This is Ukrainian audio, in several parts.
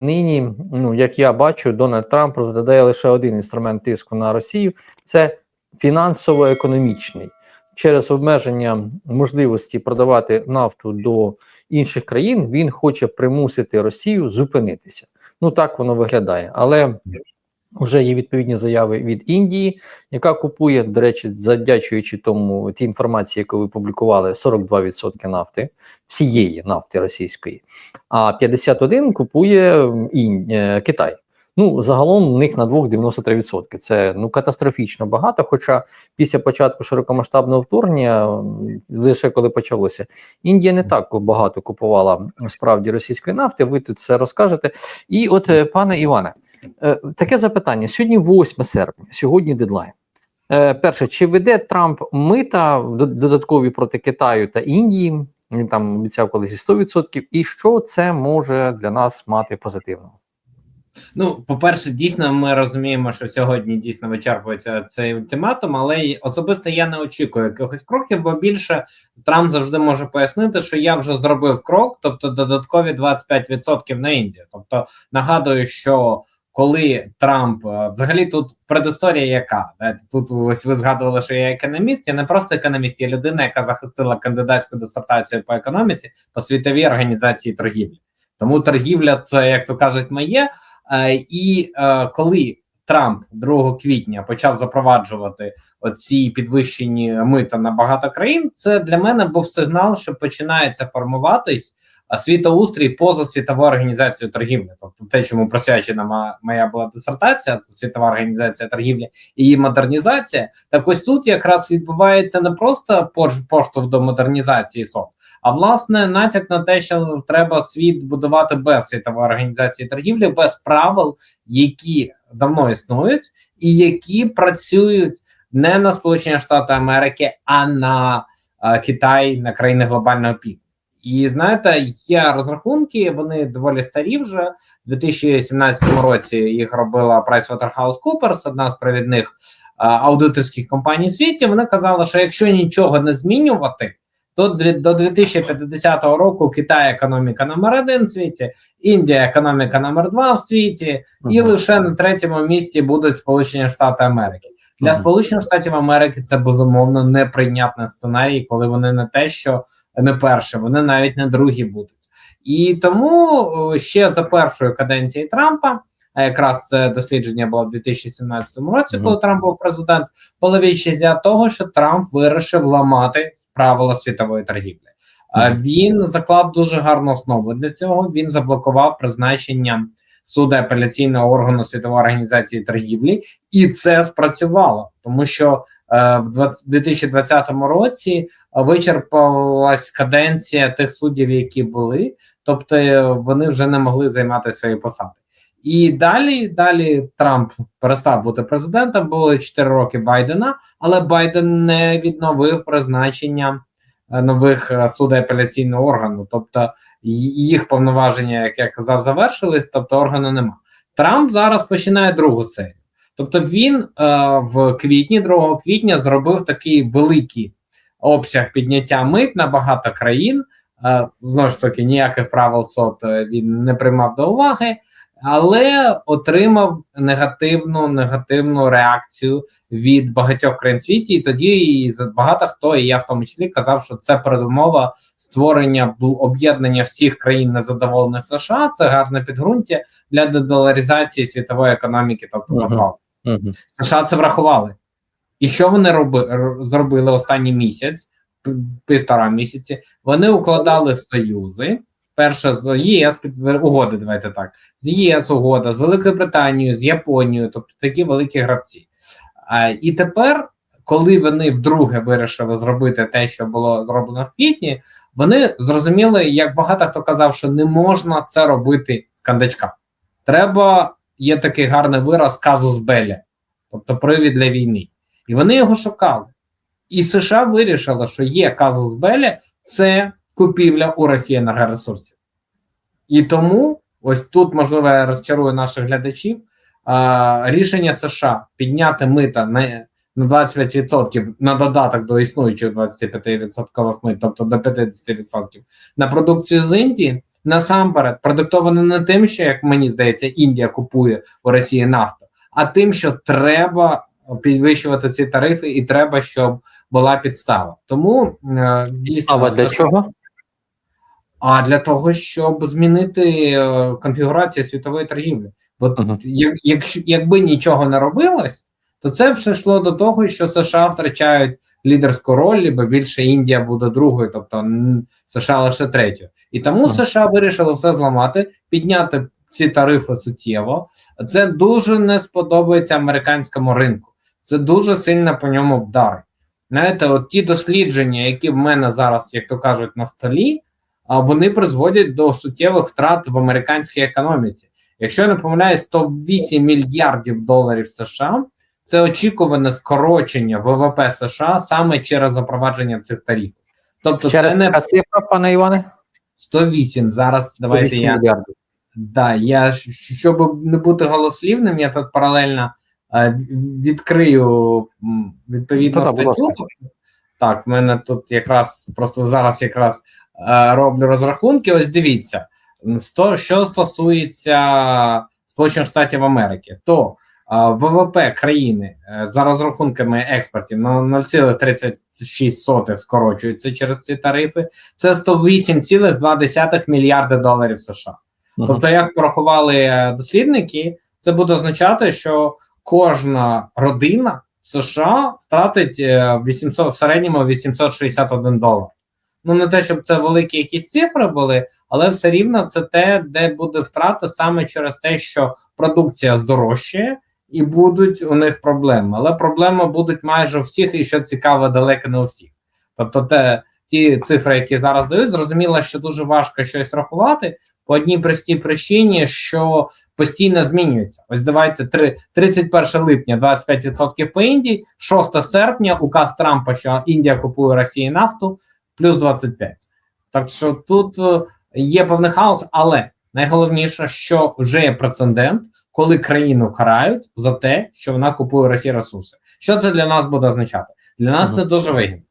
нині, ну як я бачу, Дональд Трамп розглядає лише один інструмент тиску на Росію це фінансово-економічний через обмеження можливості продавати нафту до інших країн. Він хоче примусити Росію зупинитися. Ну так воно виглядає, але вже є відповідні заяви від Індії, яка купує, до речі, завдячуючи тому тій інформації, яку ви публікували, 42% нафти, всієї нафти російської, а 51 купує Ін... е, Китай. Ну, загалом у них на двох 93%. Це ну катастрофічно багато. Хоча після початку широкомасштабного вторгнення, лише коли почалося, Індія не так багато купувала справді російської нафти. Ви тут це розкажете. І от, е, пане Іване, е, таке запитання: сьогодні 8 серпня, сьогодні дедлайн. Е, Перше, чи веде Трамп мита додаткові проти Китаю та Індії? Він там обіцяв колись і 100%. І що це може для нас мати позитивного? Ну, по-перше, дійсно, ми розуміємо, що сьогодні дійсно вичерпується цей ультиматум, але особисто я не очікую якихось кроків, бо більше Трамп завжди може пояснити, що я вже зробив крок, тобто додаткові 25% на Індію. Тобто нагадую, що коли Трамп е, взагалі тут предісторія, яка Знаєте, тут ось ви згадували, що я економіст, я не просто економіст, я людина, яка захистила кандидатську дисертацію по економіці по світовій організації торгівлі. Тому торгівля це як то кажуть, моє. Е, І е, коли Трамп 2 квітня почав запроваджувати оці підвищені мита на багато країн, це для мене був сигнал, що починається формуватись а, світоустрій поза світовою організацією торгівлі. Тобто, те, чому присвячена моя була дисертація, це світова організація торгівлі і її модернізація. Так ось тут якраз відбувається не просто пош- поштовх до модернізації СОТ, а власне натяк на те, що треба світ будувати без світової організації торгівлі, без правил, які давно існують, і які працюють не на Сполучені Штати Америки, а на е, Китай, на країни глобального півдня. І знаєте, є розрахунки, вони доволі старі вже. У 2017 році їх робила PricewaterhouseCoopers, одна з провідних аудиторських компаній у світі. Вони казали, що якщо нічого не змінювати, дві- до 2050 року Китай економіка номер один в світі, Індія економіка номер два в світі, і лише на третьому місці будуть Сполучені Штати Америки. Для Сполучених Штатів Америки це безумовно неприйнятний сценарій, коли вони не те, що не перше, вони навіть не другі будуть. І тому ще за першої каденції Трампа, а якраз це дослідження було в 2017 році, коли Трамп був президент, було відчуття того, що Трамп вирішив ламати правила світової торгівлі. А Мгм. Він заклав дуже гарну основу для цього. Він заблокував призначення суду апеляційного органу світової організації торгівлі, і це спрацювало, тому що е, в 20 2020 році вичерпалась каденція тих суддів, які були, тобто е, вони вже не могли займати свої посади. І далі, далі Трамп перестав бути президентом. Було 4 роки Байдена, але Байден не відновив призначення е, нових е, судей апеляційного органу. Тобто їх повноваження, як я казав, завершились, тобто органу нема. Трамп зараз починає другу серію. Тобто він е, в квітні, 2 квітня, зробив такий великий обсяг підняття мит на багато країн. Е, знову ж таки, ніяких правил СОТ е, він не приймав до уваги, але отримав негативну негативну реакцію від багатьох країн в світі. І тоді і багато хто, і я в тому числі казав, що це передумова створення об'єднання всіх країн незадоволених США. Це гарне підґрунтя для дедоларизації світової економіки, тобто Мгм. розвалу. Мгм. США це врахували. І що вони роби, зробили останній місяць, півтора місяці? Вони укладали союзи. Перше з ЄС під угоди, давайте так. З ЄС угода, з Великою Британією, з Японією, тобто такі великі гравці. А, і тепер, коли вони вдруге вирішили зробити те, що було зроблено в квітні, вони зрозуміли, як багато хто казав, що не можна це робити з кандачка. Треба, є такий гарний вираз казус белі, тобто привід для війни. І вони його шукали. І США вирішили, що є казус белі, це купівля у Росії енергоресурсів. І тому, ось тут, можливо, я розчарую наших глядачів. Рішення США підняти мита на, на 25% на додаток до існуючих 25% мит, тобто до 50% на продукцію з Індії, насамперед продиктоване не тим, що як мені здається, Індія купує у Росії нафту, а тим, що треба підвищувати ці тарифи, і треба, щоб була підстава. Тому е, дійсно, Підстава для чого? А для того, щоб змінити е, конфігурацію світової торгівлі. Бо Мгм. як, якщо якби нічого не робилось, то це все йшло до того, що США втрачають лідерську роль, бо більше Індія буде другою, тобто США лише третьою. І тому Мгм. США вирішили все зламати, підняти ці тарифи суттєво. Це дуже не сподобається американському ринку. Це дуже сильно по ньому вдарить. Знаєте, от ті дослідження, які в мене зараз, як то кажуть, на столі, вони призводять до суттєвих втрат в американській економіці. Якщо я не помиляюсь, 108 мільярдів доларів США це очікуване скорочення ВВП США саме через запровадження цих тарифів. Тобто, Ще раз це не цифра, пане Іване? 108. Зараз давайте 8 я мільярдів. Да, я щоб не бути голослівним, я тут паралельно е, відкрию відповідну Та-та, статтю. Так, в мене тут якраз просто зараз якраз роблю розрахунки. Ось дивіться, що стосується Сполучених Штатів Америки, то е, ВВП країни е, за розрахунками експортів на 0,36 скорочується через ці тарифи. Це 108,2 мільярди доларів США. Мгм. Тобто, як порахували е, дослідники, це буде означати, що кожна родина в США втратить е, 800, в середньому 861 долар. Ну, не те, щоб це великі якісь цифри були, але все рівно це те, де буде втрата саме через те, що продукція здорожчає, і будуть у них проблеми. Але проблеми будуть майже у всіх, і що цікаво, далеко не у всіх. Тобто, те, ті цифри, які зараз дають, зрозуміло, що дуже важко щось рахувати по одній простій причині, що постійно змінюється. Ось давайте три- 31 липня 25% по Індії, 6 серпня указ Трампа, що Індія купує Росії нафту, плюс 25. Так що тут е, є певний хаос, але найголовніше, що вже є прецедент, коли країну карають за те, що вона купує Росії ресурси. Що це для нас буде означати? Для нас Мгм. це дуже вигідно,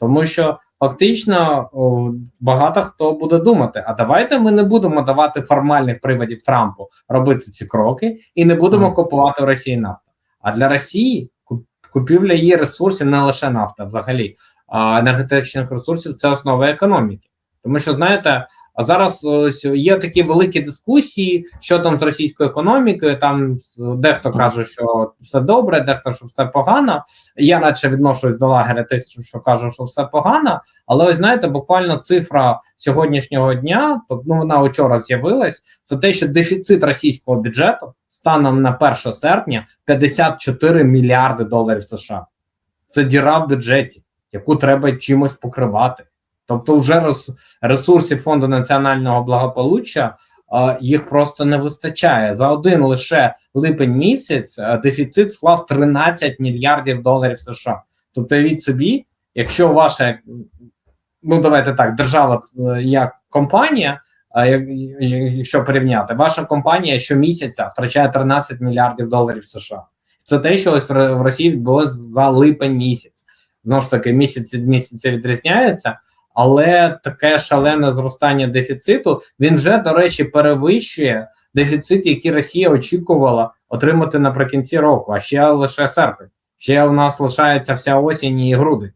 тому що фактично о, багато хто буде думати: а давайте ми не будемо давати формальних приводів Трампу робити ці кроки і не будемо Мгм. купувати у Росії нафту. А для Росії купівля її ресурсів не лише нафта, взагалі енергетичних ресурсів це основа економіки. Тому що знаєте, а зараз ось є такі великі дискусії, що там з російською економікою. Там дехто каже, що все добре, дехто що все погано. Я радше відношусь до лагеря тих, що кажуть, що все погано. Але ось знаєте, буквально цифра сьогоднішнього дня, тобто ну вона вчора з'явилась. Це те, що дефіцит російського бюджету станом на 1 серпня 54 мільярди доларів США. Це діра в бюджеті, яку треба чимось покривати. Тобто, вже ресурсів фонду національного благополуччя їх просто не вистачає. За один лише липень місяць дефіцит склав 13 мільярдів доларів США. Тобто, від собі, якщо ваша ну давайте так, держава е, як компанія. А як- якщо порівняти, ваша компанія щомісяця втрачає 13 мільярдів доларів США. Це те, що ось в Росії відбулося за липень місяць. Знову ж таки, місяць від місяця відрізняється, але таке шалене зростання дефіциту він вже, до речі, перевищує дефіцит, який Росія очікувала отримати наприкінці року, а ще лише серпень. Ще у нас лишається вся осінь і груди.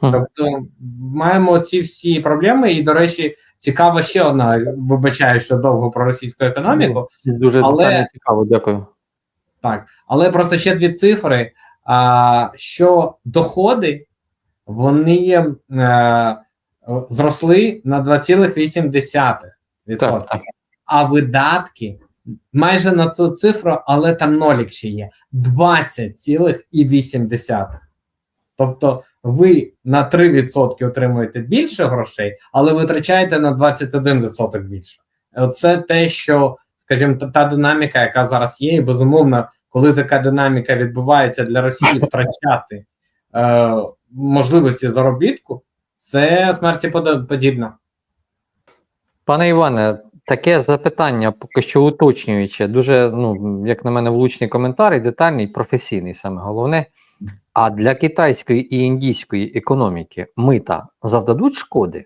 Тобто маємо ці всі проблеми. І, до речі, цікава ще одна, вибачаю, що довго про російську економіку. Дуже Але- цікаво, дякую. Так, але просто ще дві цифри: а, що доходи вони е, зросли на 2,8%. Так, так. А видатки майже на цю цифру, але там нолік ще є 20,8%. Тобто ви на 3% отримуєте більше грошей, але витрачаєте на 21% більше. Це те, що, скажімо, та, та динаміка, яка зараз є, і безумовно, коли така динаміка відбувається для Росії втрачати е, можливості заробітку, це смерті подібно. Пане Іване, таке запитання, поки що уточнююче, дуже, ну, як на мене, влучний коментар і детальний, професійний, саме головне. А для китайської і індійської економіки мита завдадуть шкоди?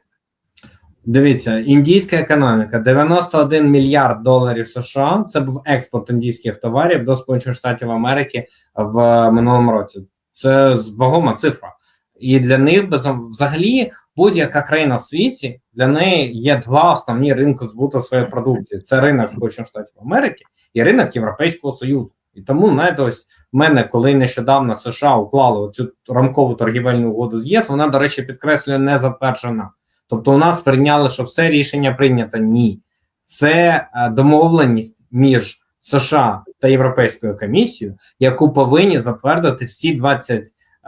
Дивіться, індійська економіка 91 мільярд доларів США. Це був експорт індійських товарів до Сполучених Штатів Америки в минулому році. Це вагома цифра. І для них взагалі будь-яка країна в світі для неї є два основні ринки збуту своєї продукції: це ринок Сполучених Штатів Америки і ринок Європейського Союзу. І тому знаєте, ось в мене, коли нещодавно США уклали цю рамкову торгівельну угоду з ЄС, вона, до речі, підкреслює не затверджена. Тобто, у нас прийняли, що все рішення прийнято. Ні, це е, домовленість між США та Європейською комісією, яку повинні затвердити всі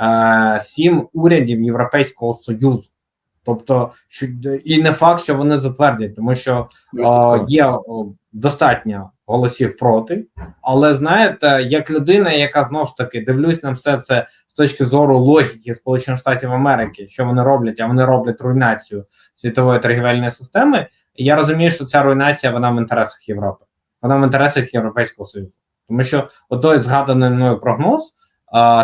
27 урядів Європейського союзу. Тобто, що і не факт, що вони затвердять, тому що о, є достатньо голосів проти. Але знаєте, як людина, яка знов ж таки дивлюсь на все це з точки зору логіки Сполучених Штатів Америки, що вони роблять, а вони роблять руйнацію світової торгівельної системи. Я розумію, що ця руйнація вона в інтересах Європи, вона в інтересах Європейського Союзу, тому що отой згаданий мною прогноз.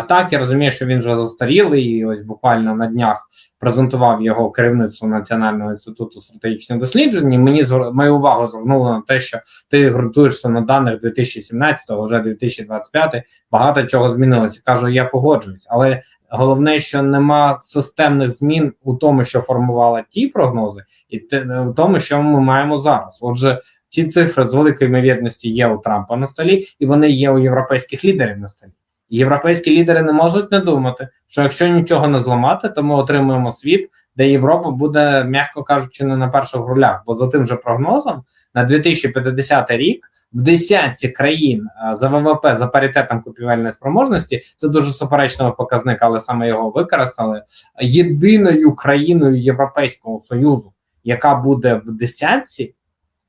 Так, я розумію, що він вже застарілий, і ось буквально на днях презентував його керівництво Національного інституту стратегічних досліджень. і Мені мою увагу звернуло на те, що ти ґрунтуєшся на даних 2017, вже 2025, багато чого змінилося. Кажу, я погоджуюсь, але головне, що нема системних змін у тому, що формували ті прогнози, і в тому, що ми маємо зараз. Отже, ці цифри з великою ймовірністю є у Трампа на столі, і вони є у європейських лідерів на столі. Європейські лідери не можуть не думати, що якщо нічого не зламати, то ми отримуємо світ, де Європа буде, м'яко кажучи, не на перших ролях. Бо за тим же прогнозом на 2050 рік в десятці країн за ВВП за паритетом купівельної спроможності це дуже суперечливий показник, але саме його використали єдиною країною Європейського союзу, яка буде в десятці,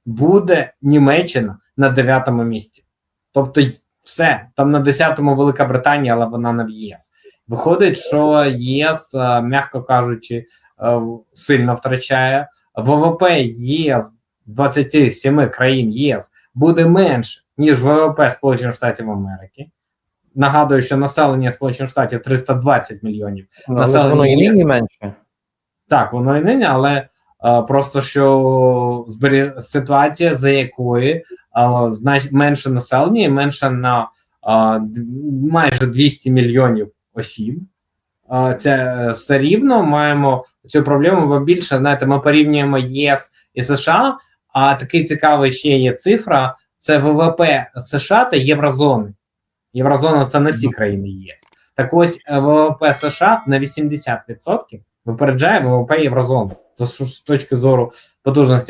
буде Німеччина на дев'ятому місці, тобто все там на 10-му Велика Британія, але вона не в ЄС. Виходить, що ЄС, м'яко кажучи, сильно втрачає ВВП ЄС 27 країн ЄС буде менше ніж ВВП Сполучених Штатів Америки. Нагадую, що населення Сполучених Штатів 320 мільйонів. Але ж воно і нині менше. Так, воно і нині, але просто що ситуація, за якої менше населення і менше на майже 200 мільйонів осіб. Це все рівно маємо цю проблему, бо більше знаєте, ми порівнюємо ЄС і США. А такий цікавий ще є цифра: це ВВП США та Єврозони. Єврозона це не всі країни ЄС. Так ось ВВП США на 80% випереджає ВВП Єврозони. З точки зору потужності.